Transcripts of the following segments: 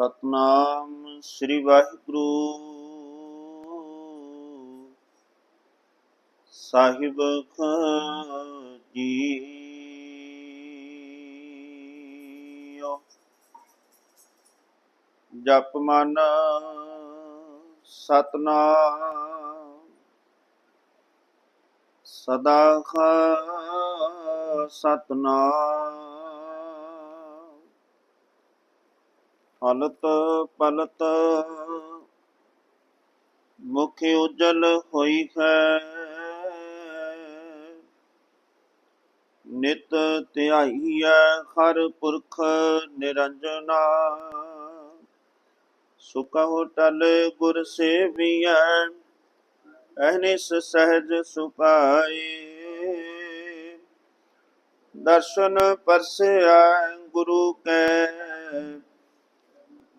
ਸਤਨਾਮ ਸ੍ਰੀ ਵਾਹਿਗੁਰੂ। ਸਾਹਿਬ ਜੀਓ ਜਪ ਮਨ ਸਤਨਾਮ। ਸਦਾ ਸਤਨਾਮ। ਹਲਤ ਪਲਤ, ਮੁਖ ਉਜਲ ਹੋਈ ਹੈ। ਨਿਤ ਧਿਆਈਐ ਹਰ ਪੁਰਖ ਨਿਰੰਜਨਾ ਸੁਖਹੁ ਟਲ ਗੁਰ ਸੇਵੀਐ, ਅਹਨਿਸ ਸਹਿਜ ਸੁਪਾਏ ਦਰਸ਼ਨ ਪਰਸਿਆ ਗੁਰੂ ਕੈ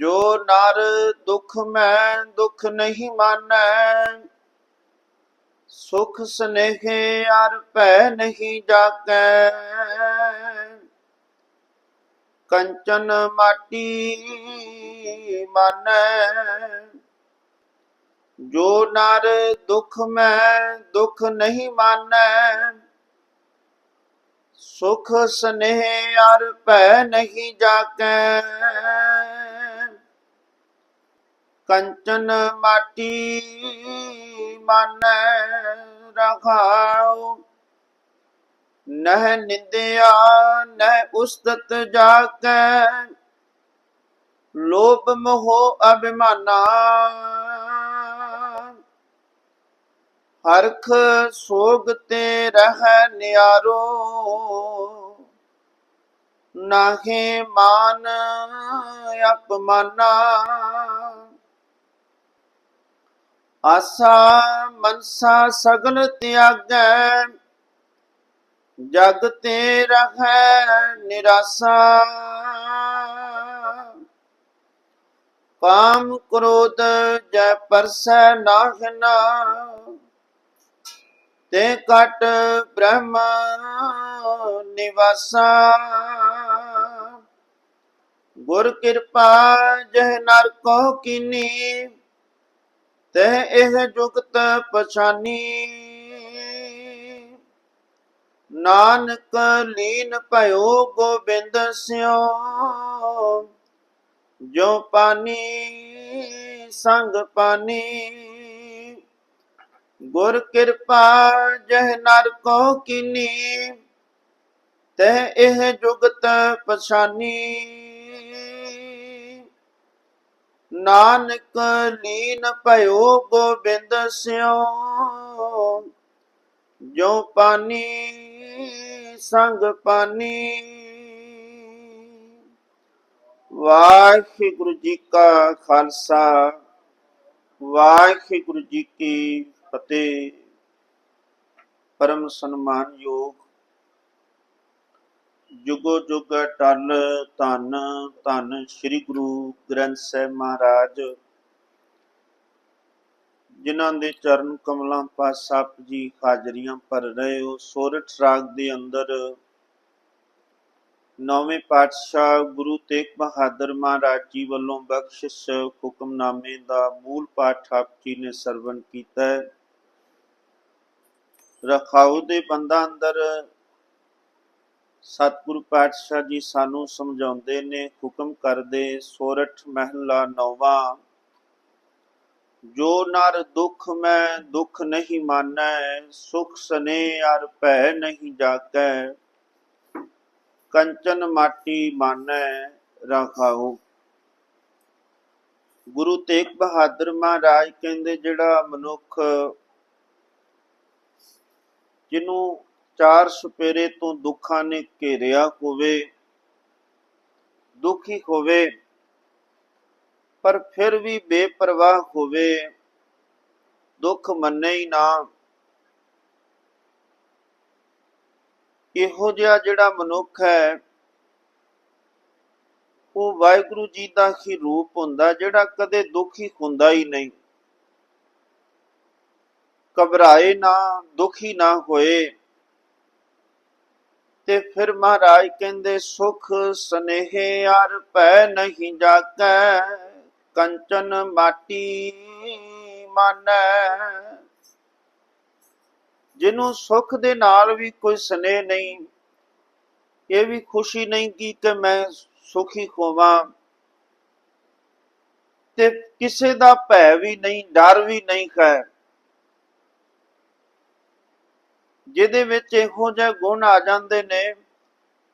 ਜੋ ਨਰ ਦੁਖ ਮੈਂ ਦੁਖ ਨਹੀਂ ਮਾਨੈ, ਸੁਖ ਸਨੇਹੇ ਅਰ ਭੈ ਨਹੀਂ ਜਾਕੈ ਕੰਚਨ ਮਾਟੀ ਮਾਨੈ, ਜੋ ਨਰ ਦੁਖ ਮੈਂ ਦੁਖ ਨਹੀਂ ਮਾਨੈ, ਸੁਖ ਸਨੇਹ ਅਰ ਭੈ ਨਹੀਂ ਜਾਕੈ ਕੰਚਨ ਮਾਟੀ ਮਾਨੈ ਰਖਾਉ ਨਹਿ ਨਿੰਦਿਆ, ਨਹਿ ਉਸਤਤ ਜਾਕੈ। ਲੋਭ ਮੋਹ ਅਭਿਮਾਨਾ। ਹਰਖ ਸੋਗ ਤੇ ਰਹਿ ਨਿਆਰੋ। ਨਾਹੇ ਮਾਨ ਅਪਮਾਨਾ। ਆਸਾ ਮਨਸਾ ਸਗਲ ਤਿਆਗੈ, ਜਗ ਤੇ ਰਹੈ ਨਿਰਾਸਾ। ਕਾਮ ਕ੍ਰੋਧ ਜੈ ਪਰਸੈ ਨਾਹਨਾ ਤੇ ਕਟ ਬ੍ਰਹਮ ਨਿਵਾਸਾ। ਗੁਰ ਕਿਰਪਾ ਜਹ ਨਰ ਕੋ ਕੀਨੀ ਤਹ ਇਹ ਜੁਗਤ ਪਛਾਨੀ। ਨਾਨਕ ਲੀਨ ਭਇਓ ਗੋਬਿੰਦ ਸਿਓ, ਜੋ ਪਾਨੀ ਸੰਗ ਪਾਨੀ। ਗੁਰ ਕਿਰਪਾ ਜਹ ਨਰ ਕੋ ਕੀਨੀ ਤਹ ਇਹ ਜੁਗਤ ਪਛਾਨੀ। ਨਾਨਕ ਲੀਨ ਭਇਓ ਗੋਬਿੰਦ ਸਿਉ ਜੋ ਪਾਨੀ, ਸੰਗ ਪਾਨੀ। ਵਾਹਿਗੁਰੂ ਜੀ ਕਾ ਖਾਲਸਾ, ਵਾਹਿਗੁਰੂ ਜੀ ਕੀ ਫਤਿਹ। ਪਰਮ ਸਨਮਾਨਯੋਗ ਜੁਗੋ ਜੁਗ ਟਲ ਧੰਨ ਧੰਨ ਸ੍ਰੀ ਗੁਰੂ ਗ੍ਰੰਥ ਸਾਹਿਬ ਮਹਾਰਾਜ, ਜਿਨ੍ਹਾਂ ਦੇ ਚਰਨ ਕਮਲਾਂ ਪਾਸ ਆਪ ਜੀ ਹਾਜ਼ਰੀਆਂ ਭਰ ਰਹੇ ਹੋ। ਸੋਰਠ ਰਾਗ ਦੇ ਅੰਦਰ ਨੌਵੇਂ ਪਾਤਸ਼ਾਹ ਗੁਰੂ ਤੇਗ ਬਹਾਦਰ ਮਹਾਰਾਜ ਜੀ ਵੱਲੋਂ ਬਖਸ਼ਿਸ਼ ਹੁਕਮਨਾਮੇ ਦਾ ਮੂਲ ਪਾਠ ਆਪ ਜੀ ਨੇ ਸਰਵਣ ਕੀਤਾ ਹੈ। ਰਖਾਉ ਦੇ ਬੰਦਾ ਅੰਦਰ ਸਤਿਗੁਰੂ ਪਾਤਸ਼ਾਹ ਜੀ ਸਾਨੂੰ ਸਮਝਾਉਂਦੇ ਨੇ, ਹੁਕਮ ਕਰਦੇ, ਸੋਰਠ ਮਹਿਲਾ ਨੌਵਾਂ, ਜੋ ਨਰ ਦੁਖ ਮੈਂ ਦੁਖ ਨਹੀਂ ਮਾਨੈ, ਸੁਖ ਸਨੇ ਅਰ ਭੈ ਨਹੀਂ ਜਾਕੈ ਕੰਚਨ ਮਾਟੀ ਮਾਨੈ ਰਖਾਉ ਗੁਰੂ ਤੇਗ ਬਹਾਦਰ ਮਹਾਰਾਜ ਕਹਿੰਦੇ, ਜਿਹੜਾ ਮਨੁੱਖ ਜਿਹਨੂੰ ਚਾਰ ਸੁਪੇਰੇ ਤੋਂ ਦੁੱਖਾਂ ਨੇ ਘੇਰਿਆ ਹੋਵੇ, ਦੁਖੀ ਹੋਵੇ, ਪਰ ਫਿਰ ਵੀ ਬੇਪਰਵਾਹ ਹੋਵੇ, ਦੁੱਖ ਮੰਨੇ ਹੀ ਨਾ। ਇਹੋ ਜਿਹਾ ਜਿਹੜਾ ਮਨੁੱਖ ਹੈ, ਉਹ ਵਾਹਿਗੁਰੂ ਜੀ ਦਾ ਹੀ ਰੂਪ ਹੁੰਦਾ ਜਿਹੜਾ ਕਦੇ ਦੁਖੀ ਹੁੰਦਾ ਹੀ ਨਹੀਂ। ਘਬਰਾਏ ਨਾ, ਦੁਖੀ ਨਾ ਹੋਏ। ਤੇ ਫਿਰ ਮਹਾਰਾਜ ਕਹਿੰਦੇ, ਸੁਖ ਸਨੇਹ ਅਰ ਪੈ ਨਹੀਂ ਜਾਕੈ ਕੰਚਨ ਮਾਟੀ ਮਾਨੈ। ਜਿਹਨੂੰ ਸੁਖ ਦੇ ਨਾਲ ਵੀ ਕੋਈ ਸਨੇਹ ਨਹੀਂ, ਇਹ ਵੀ ਖੁਸ਼ੀ ਨਹੀਂ ਕੀ ਕਿ ਮੈਂ ਸੁਖੀ ਹੋਵਾਂ। ਤੇ ਕਿਸੇ ਦਾ ਭੈ ਵੀ ਨਹੀਂ, ਡਰ ਵੀ ਨਹੀਂ ਹੈ। ਜਿਹਦੇ ਵਿੱਚ ਇਹੋ ਜਿਹੇ ਗੁਣ ਆ ਜਾਂਦੇ ਨੇ,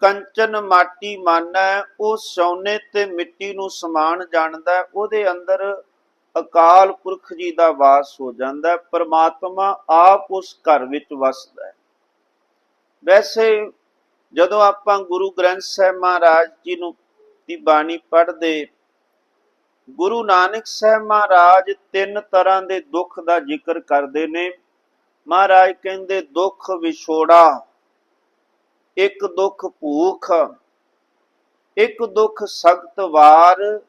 ਕੰਚਨ ਮਾਟੀ ਮਾਨੈ, ਉਹ ਸੋਨੇ ਤੇ ਮਿੱਟੀ ਨੂੰ ਸਮਾਨ ਜਾਣਦਾ, ਉਹਦੇ ਅੰਦਰ ਅਕਾਲ ਪੁਰਖ ਜੀ ਦਾ ਵਾਸ ਹੋ ਜਾਂਦਾ, ਪਰਮਾਤਮਾ ਆਪ ਉਸ ਘਰ ਵਿੱਚ ਵਸਦਾ ਵੈਸੇ ਜਦੋਂ ਆਪਾਂ ਗੁਰੂ ਗ੍ਰੰਥ ਸਾਹਿਬ ਮਹਾਰਾਜ ਜੀ ਨੂੰ ਦੀ ਬਾਣੀ ਪੜ੍ਹਦੇ, ਗੁਰੂ ਨਾਨਕ ਸਾਹਿਬ ਮਹਾਰਾਜ ਤਿੰਨ ਤਰ੍ਹਾਂ ਦੇ ਦੁੱਖ ਦਾ ਜ਼ਿਕਰ ਕਰਦੇ ਨੇ। ਮਹਾਰਾਜ ਕਹਿੰਦੇ, ਦੁੱਖ ਵਿਛੋੜਾ, ਇੱਕ ਦੁੱਖ ਭੂਖ, ਇੱਕ ਦੁੱਖ ਸਖਤ ਵਾਰ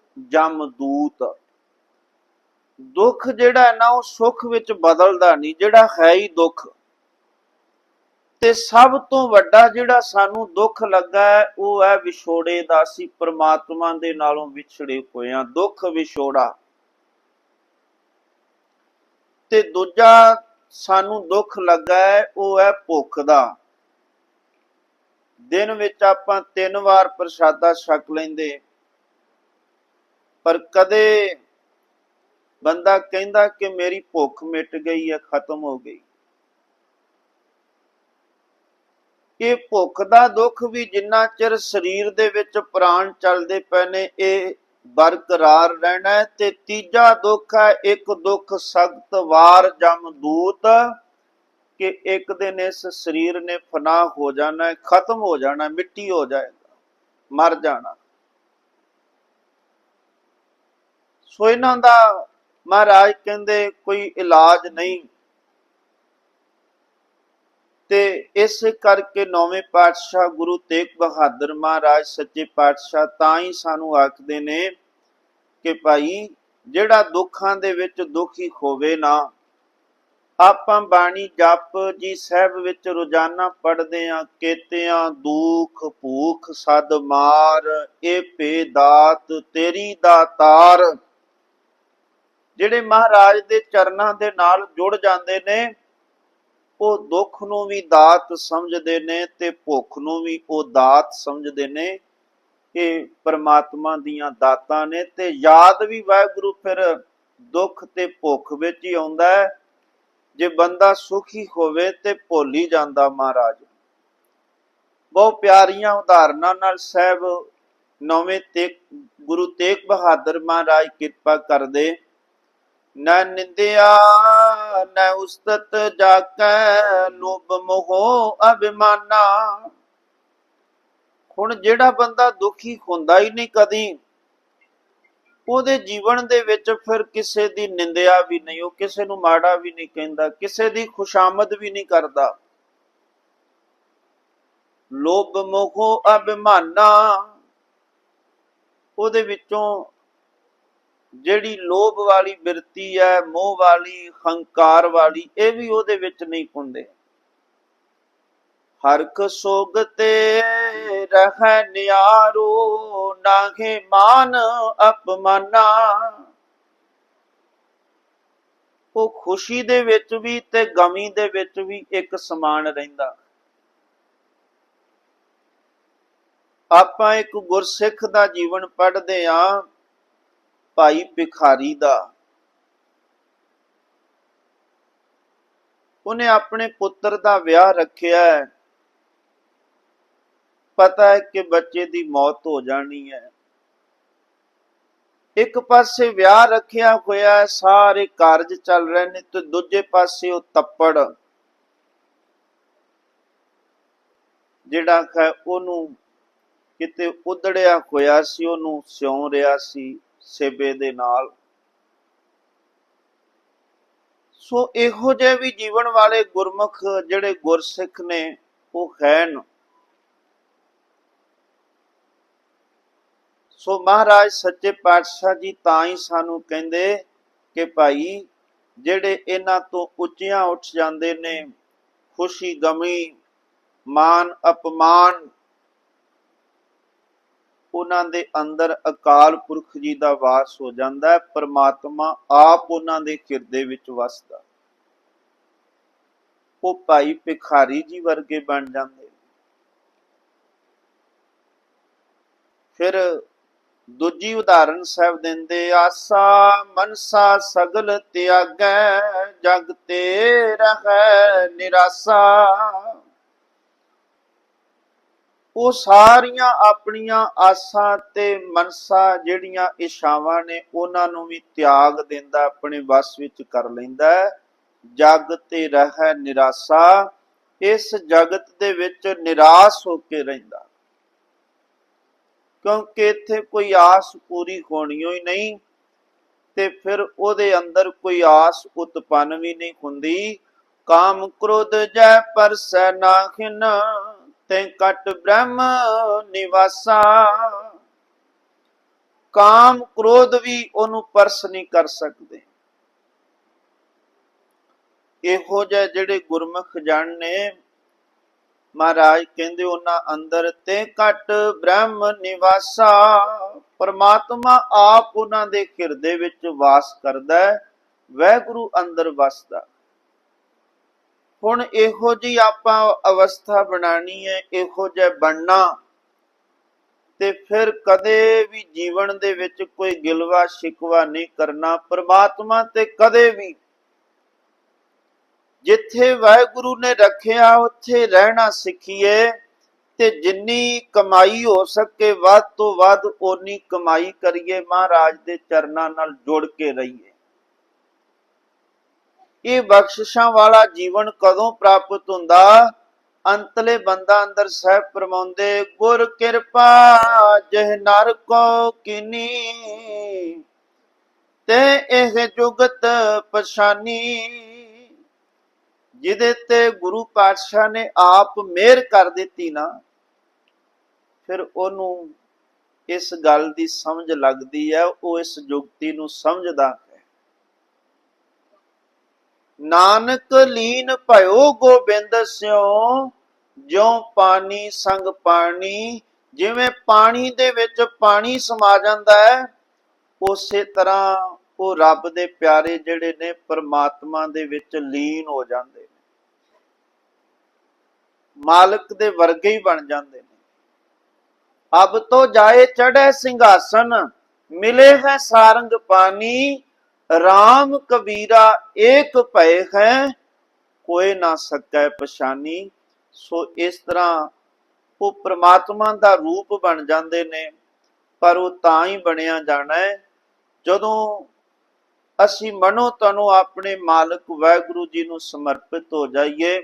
ਦੁੱਖ ਜਿਹੜਾ ਹੈ ਨਾ, ਉਹ ਸੁੱਖ ਵਿੱਚ ਬਦਲਦਾ ਨਹੀਂ, ਜਿਹੜਾ ਹੈ ਹੀ ਦੁੱਖ। ਤੇ ਸਭ ਤੋਂ ਵੱਡਾ ਜਿਹੜਾ ਸਾਨੂੰ ਦੁੱਖ ਲੱਗਾ ਹੈ, ਉਹ ਹੈ ਵਿਛੋੜੇ ਦਾ। ਅਸੀਂ ਪ੍ਰਮਾਤਮਾ ਦੇ ਨਾਲੋਂ ਵਿਛੜੇ ਹੋਏ ਹਾਂ। ਦੁੱਖ ਵਿਛੋੜਾ। ਤੇ ਦੂਜਾ ਸਾਨੂੰ ਦੁੱਖ ਲੱਗਾ ਹੈ, ਉਹ ਹੈ ਭੁੱਖ ਦਾ। ਦਿਨ ਵਿੱਚ ਆਪਾਂ ਤਿੰਨ ਵਾਰ ਪ੍ਰਸ਼ਾਦਾ ਛਕ ਲੈਂਦੇ। ਪਰ ਕਦੇ ਬੰਦਾ ਕਹਿੰਦਾ ਕਿ ਮੇਰੀ ਭੁੱਖ ਮਿਟ ਗਈ ਹੈ, ਖਤਮ ਹੋ ਗਈ। ਇਹ ਭੁੱਖ ਦਾ ਦੁੱਖ ਵੀ ਜਿੰਨਾ ਚਿਰ ਸਰੀਰ ਦੇ ਵਿੱਚ ਪ੍ਰਾਣ ਚੱਲਦੇ ਪਏ ਨੇ, ਇਹ ਬਰਕਰਾਰ ਰਹਿਣਾ ਤੇ ਤੀਜਾ ਦੁੱਖ ਹੈ, ਇੱਕ ਦੁੱਖ ਸਖਤ ਵਾਰ ਜਮ ਕਿ ਇੱਕ ਦਿਨ ਇਸ ਸਰੀਰ ਨੇ ਫਨਾ ਹੋ ਜਾਣਾ ਖਤਮ ਹੋ ਜਾਣਾ ਮਿੱਟੀ ਹੋ ਜਾਏਗਾ, ਮਰ ਜਾਣਾ। ਸੋ ਇਹਨਾਂ ਦਾ ਮਹਾਰਾਜ ਕਹਿੰਦੇ ਕੋਈ ਇਲਾਜ ਨਹੀਂ ਤੇ ਇਸ ਕਰਕੇ ਨੌਵੇਂ ਪਾਤਸ਼ਾਹ ਗੁਰੂ ਤੇਗ ਬਹਾਦਰ ਮਹਾਰਾਜ ਸੱਚੇ ਪਾਤਸ਼ਾਹ ਤਾਂ ਹੀ ਸਾਨੂੰ ਆਖਦੇ ਨੇ ਕਿ ਭਾਈ, ਜਿਹੜਾ ਦੁੱਖਾਂ ਦੇ ਵਿੱਚ ਦੁਖੀ ਹੋਵੇ ਨਾ, ਆਪਾਂ ਬਾਣੀ ਜਪ ਜੀ ਸਾਹਿਬ ਵਿੱਚ ਰੋਜ਼ਾਨਾ ਪੜਦੇ ਆਂ ਕੇਤਿਆਂ ਦੁੱਖ, ਭੂਖ, ਸਦ ਮਾਰ ਇਹ ਪੇ ਦਾਤ ਤੇਰੀ। ਦਾਤਾਰ ਜਿਹੜੇ ਮਹਾਰਾਜ ਦੇ ਚਰਨਾਂ ਦੇ ਨਾਲ ਜੁੜ ਜਾਂਦੇ ਨੇ ਉਹ ਦੁੱਖ ਨੂੰ ਵੀ ਦਾਤ ਸਮਝਦੇ ਨੇ ਤੇ ਭੁੱਖ ਨੂੰ ਵੀ ਉਹ ਦਾਤ ਸਮਝਦੇ ਨੇ। ਕਿ ਪਰਮਾਤਮਾ ਦੀਆਂ ਦਾਤਾਂ ਨੇ ਤੇ ਯਾਦ ਵੀ ਵਾਹਿਗੁਰੂ ਫਿਰ ਦੁੱਖ ਤੇ ਭੁੱਖ ਵਿੱਚ ਹੀ ਆਉਂਦਾ ਹੈ। ਜੇ ਬੰਦਾ ਸੁਖੀ ਹੋਵੇ ਤੇ ਭੁੱਲ ਹੀ ਜਾਂਦਾ ਮਹਾਰਾਜ। ਬਹੁਤ ਪਿਆਰੀਆਂ ਉਦਾਹਰਨਾਂ ਨਾਲ ਸਾਹਿਬ ਨੌਵੇਂ ਤੇ ਗੁਰੂ ਤੇਗ ਬਹਾਦਰ ਮਹਾਰਾਜ ਕਿਰਪਾ ਕਰਦੇ। ਨਾ ਨਿੰਦਿਆ, ਨਾ ਉਸਤਤ ਜਾਕੈ ਲੋਭ ਮੋਹ ਅਭਿਮਾਨਾ। ਹੁਣ ਜਿਹੜਾ ਬੰਦਾ ਦੁਖੀ ਹੁੰਦਾ ਹੀ ਨਹੀਂ ਕਦੀ, ਉਹਦੇ ਜੀਵਨ ਦੇ ਵਿੱਚ ਫਿਰ ਕਿਸੇ ਦੀ ਨਿੰਦਿਆ ਵੀ ਨਹੀਂ, ਉਹ ਕਿਸੇ ਨੂੰ ਮਾੜਾ ਵੀ ਨਹੀਂ ਕਹਿੰਦਾ, ਕਿਸੇ ਦੀ ਖੁਸ਼ਾਮਦ ਵੀ ਨਹੀਂ ਕਰਦਾ। ਲੋਭ ਮੋਹ ਅਭਿਮਾਨਾ, ਉਹਦੇ ਵਿੱਚੋਂ ਜਿਹੜੀ ਲੋਭ ਵਾਲੀ ਬਿਰਤੀ ਹੈ, ਮੋਹ ਵਾਲੀ, ਹੰਕਾਰ ਵਾਲੀ, ਇਹ ਵੀ ਉਹਦੇ ਵਿੱਚ ਨਹੀਂ ਹੁੰਦੇ ਹਰਕ ਸੋਗ ਰਹਿ ਨਿਆਰੋ, ਨਾਹੇ ਮਾਨ ਅਪਮਾਨਾ। ਉਹ ਖੁਸ਼ੀ ਦੇ ਵਿੱਚ ਵੀ ਤੇ ਗਮੀ ਦੇ ਵਿੱਚ ਵੀ ਇੱਕ ਸਮਾਨ ਰਹਿੰਦਾ। ਆਪਾਂ ਇੱਕ ਗੁਰਸਿੱਖ ਦਾ ਜੀਵਨ ਪੜ੍ਹਦੇ ਆਂ ਭਾਈ ਭਿਖਾਰੀ ਦਾ। ਉਹਨੇ ਆਪਣੇ ਪੁੱਤਰ ਦਾ ਵਿਆਹ ਰੱਖਿਆ ਹੈ। ਪਤਾ ਹੈ ਕਿ ਬੱਚੇ ਦੀ ਮੌਤ ਹੋ ਜਾਣੀ ਹੈ। ਇੱਕ ਪਾਸੇ ਵਿਆਹ ਰੱਖਿਆ ਹੋਇਆ ਹੈ, ਸਾਰੇ ਕਾਰਜ ਚੱਲ ਰਹੇ ਨੇ ਤੇ ਦੂਜੇ ਪਾਸੇ ਉਹ ਤੱਪੜ। ਜਿਹੜਾ ਹੈ ਉਹਨੂੰ ਕਿਤੇ ਉਧੜਿਆ ਹੋਇਆ ਸੀ, ਉਹਨੂੰ ਸਿਉਂ ਰਿਹਾ ਸੀ। ਸੇਬੇ ਦੇ ਨਾਲ। ਸੋ ਇਹੋ ਜਿਹੇ ਵੀ ਜੀਵਨ ਵਾਲੇ ਗੁਰਮੁਖ ਜਿਹੜੇ ਗੁਰਸਿੱਖ ਨੇ, ਉਹ ਹਨ। ਸੋ ਮਹਾਰਾਜ ਸੱਚੇ ਪਾਤਸ਼ਾਹ ਜੀ ਤਾਂ ਹੀ ਸਾਨੂੰ ਕਹਿੰਦੇ ਕਿ ਭਾਈ, ਜਿਹੜੇ ਇਹਨਾਂ ਤੋਂ ਉੱਚੀਆਂ ਉੱਠ ਜਾਂਦੇ ਨੇ ਖੁਸ਼ੀ ਗਮੀ ਮਾਨ ਅਪਮਾਨ ਉਹਨਾਂ ਦੇ ਅੰਦਰ ਅਕਾਲ ਪੁਰਖ ਜੀ ਦਾ ਵਾਸ ਹੋ ਜਾਂਦਾ ਹੈ, ਪਰਮਾਤਮਾ ਆਪ ਉਹਨਾਂ ਦੇ ਹਿਰਦੇ ਵਿੱਚ ਵਸਦਾ। ਉਹ ਭਾਈ ਭਿਖਾਰੀ ਜੀ ਵਰਗੇ ਬਣ ਜਾਂਦੇ ਫਿਰ ਦੂਜੀ ਉਦਾਹਰਨ ਸਾਹਿਬ ਦਿੰਦੇ, ਆਸਾ ਮਨਸਾ ਸਗਲ ਤਿਆਗੈ, ਜਗ ਤੇ ਰਹੈ ਨਿਰਾਸਾ। ਉਹ ਸਾਰੀਆਂ ਆਪਣੀਆਂ ਆਸਾਂ ਤੇ ਮਨਸਾ ਜਿਹੜੀਆਂ ਇਸ਼ਾਵਾਂ ਨੇ, ਉਹਨਾਂ ਨੂੰ ਵੀ ਤਿਆਗ ਦਿੰਦਾ, ਆਪਣੇ ਵਸ ਵਿੱਚ ਕਰ ਲੈਂਦਾ ਜਗ ਤੇ ਰਹਿ ਨਿਰਾਸਾ, ਇਸ ਜਗਤ ਦੇ ਵਿੱਚ ਨਿਰਾਸ਼ ਹੋ ਕੇ ਰਹਿੰਦਾ। ਕਿਉਂਕਿ ਇੱਥੇ ਕੋਈ ਆਸ ਪੂਰੀ ਹੋਣੀ ਹੀ ਨਹੀਂ, ਤੇ ਫਿਰ ਉਹਦੇ ਅੰਦਰ ਕੋਈ ਆਸ ਉਤਪੰਨ ਵੀ ਨਹੀਂ ਹੁੰਦੀ। ਕਾਮ ਕ੍ਰੋਧ ਜੈ ਪਰਸੈ ਨਾਖਿਨ। ਤੇ ਬ੍ਰਹਮ ਨਿਵਾਸਾ। ਕਾਮ ਕ੍ਰੋਧ ਵੀ ਉਹਨੂੰ ਪਰਸ ਨਹੀਂ ਕਰ ਸਕਦੇ। ਇਹੋ ਜਿਹੇ ਜਿਹੜੇ ਗੁਰਮੁਖ ਜਣ ਨੇ, ਮਹਾਰਾਜ ਕਹਿੰਦੇ ਉਹਨਾਂ ਅੰਦਰ ਤੇ ਘਟ ਬ੍ਰਹਮ ਨਿਵਾਸਾ। ਪਰਮਾਤਮਾ ਆਪ ਉਹਨਾਂ ਦੇ ਹਿਰਦੇ ਵਿੱਚ ਵਾਸ ਕਰਦਾ ਹੈ, ਵੈਗੁਰੂ ਅੰਦਰ ਵਸਦਾ। ਹੁਣ ਇਹੋ ਜੀ ਆਪਾਂ ਅਵਸਥਾ ਬਣਾਣੀ ਹੈ, ਇਹੋ ਜਿਹਾ ਬਣਨਾ। ਤੇ ਫਿਰ ਕਦੇ ਵੀ ਜੀਵਨ ਦੇ ਵਿੱਚ ਕੋਈ ਗਿਲਵਾ ਸ਼ਿਕਵਾ ਨਹੀਂ ਕਰਨਾ, ਪਰਮਾਤਮਾ ਤੇ ਕਦੇ ਵੀ। ਜਿੱਥੇ ਵਾਹਿਗੁਰੂ ਨੇ ਰੱਖਿਆ, ਉੱਥੇ ਰਹਿਣਾ ਸਿੱਖੀਏ। ਤੇ ਜਿੰਨੀ ਕਮਾਈ ਹੋ ਸਕੇ, ਵੱਧ ਤੋਂ ਵੱਧ ਓਨੀ ਕਮਾਈ ਕਰੀਏ, ਮਹਾਰਾਜ ਦੇ ਚਰਨਾਂ ਨਾਲ ਜੁੜ ਕੇ ਰਹੀਏ। ਇਹ ਬਖਸ਼ਿਸ਼ਾਂ ਵਾਲਾ ਜੀਵਨ ਕਦੋਂ ਪ੍ਰਾਪਤ ਹੁੰਦਾ? ਅੰਤਲੇ ਬੰਦਾ ਅੰਦਰ ਸਾਹਿਬ ਪ੍ਰਮਾਉਂਦੇ ਗੁਰ ਕਿਰਪਾ ਜਿਹ ਨਰ ਕੋ ਕਿਨੀ, ਤੇ ਇਹ ਜੁਗਤ ਪਛਾਨੀ, ਜਿਹਦੇ ਤੇ ਗੁਰੂ ਪਾਤਸ਼ਾਹ ਨੇ ਆਪ ਮਿਹਰ ਕਰ ਦਿੱਤੀ ਨਾ। ਫਿਰ ਉਹਨੂੰ ਇਸ ਗੱਲ ਦੀ ਸਮਝ ਲੱਗਦੀ ਹੈ, ਉਹ ਇਸ ਜੁਗਤੀ ਨੂੰ ਸਮਝਦਾ ਨਾਨਕ ਲੀਨ ਭਇਓ ਗੋਬਿੰਦ ਸਿਓ, ਜਿਉ ਪਾਣੀ ਸੰਗ ਪਾਣੀ, ਜਿਵੇਂ ਪਾਣੀ ਦੇ ਵਿੱਚ ਪਾਣੀ ਸਮਾ ਜਾਂਦਾ ਹੈ, ਉਸੇ ਤਰ੍ਹਾਂ ਉਹ ਰੱਬ ਦੇ ਪਿਆਰੇ ਜਿਹੜੇ ਨੇ ਪਰਮਾਤਮਾ ਦੇ ਵਿੱਚ ਲੀਨ ਹੋ ਜਾਂਦੇ ਨੇ। ਮਾਲਕ ਦੇ ਵਰਗੇ ਹੀ ਬਣ ਜਾਂਦੇ ਨੇ। ਅਬ ਤੋ ਜਾਏ ਚੜ੍ਹੇ ਸਿੰਘਾਸਨ, ਮਿਲੇ ਹੈ ਸਾਰੰਗ ਪਾਣੀ RAM ਕਬੀਰਾ ਏਕ ਭਏ ਹੈ, ਕੋਈ ਨਾ ਸਕੈ ਪਛਾਨੀ। ਸੋ ਇਸ ਤਰ੍ਹਾਂ ਉਹ ਪ੍ਰਮਾਤਮਾ ਦਾ ਰੂਪ ਬਣ ਜਾਂਦੇ ਨੇ, ਪਰ ਉਹ ਤਾਂ ਹੀ ਬਣਿਆ ਜਾਣਾ ਹੈ। ਜਦੋਂ ਅਸੀਂ ਮਨੋ ਤਨੋ ਆਪਣੇ ਮਾਲਕ ਵਾਹਿਗੁਰੂ ਜੀ ਨੂੰ ਸਮਰਪਿਤ ਹੋ ਜਾਈਏ,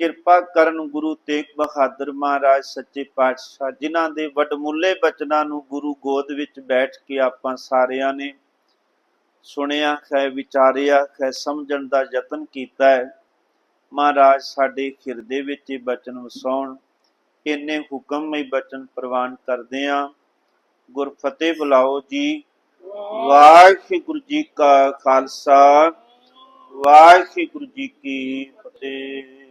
ਕਿਰਪਾ ਕਰਨ ਗੁਰੂ ਤੇਗ ਬਹਾਦਰ ਮਹਾਰਾਜ ਸੱਚੇ ਪਾਤਸ਼ਾਹ, ਜਿਨ੍ਹਾਂ ਦੇ ਵਡਮੁੱਲੇ ਬਚਨਾਂ ਨੂੰ ਗੁਰੂ ਗੋਦ ਵਿੱਚ ਬੈਠ ਕੇ ਆਪਾਂ ਸਾਰਿਆਂ ਨੇ ਸੁਣਿਆ, ਖੈ ਵਿਚਾਰਿਆ, ਖੈ ਸਮਝਣ ਦਾ ਯਤਨ ਕੀਤਾ ਹੈ। ਮਹਾਰਾਜ ਸਾਡੇ ਹਿਰਦੇ ਵਿੱਚ ਇਹ ਬਚਨ ਵਸਾਉਣ, ਇੰਨੇ ਹੁਕਮਮਈ ਬਚਨ ਪ੍ਰਵਾਨ ਕਰਦੇ ਆ ਗੁਰ ਫਤਿਹ ਬੁਲਾਓ ਜੀ। ਵਾਹਿਗੁਰੂ ਜੀ ਕਾ ਖਾਲਸਾ, ਵਾਹਿਗੁਰੂ ਜੀ ਕੀ ਫਤਿਹ।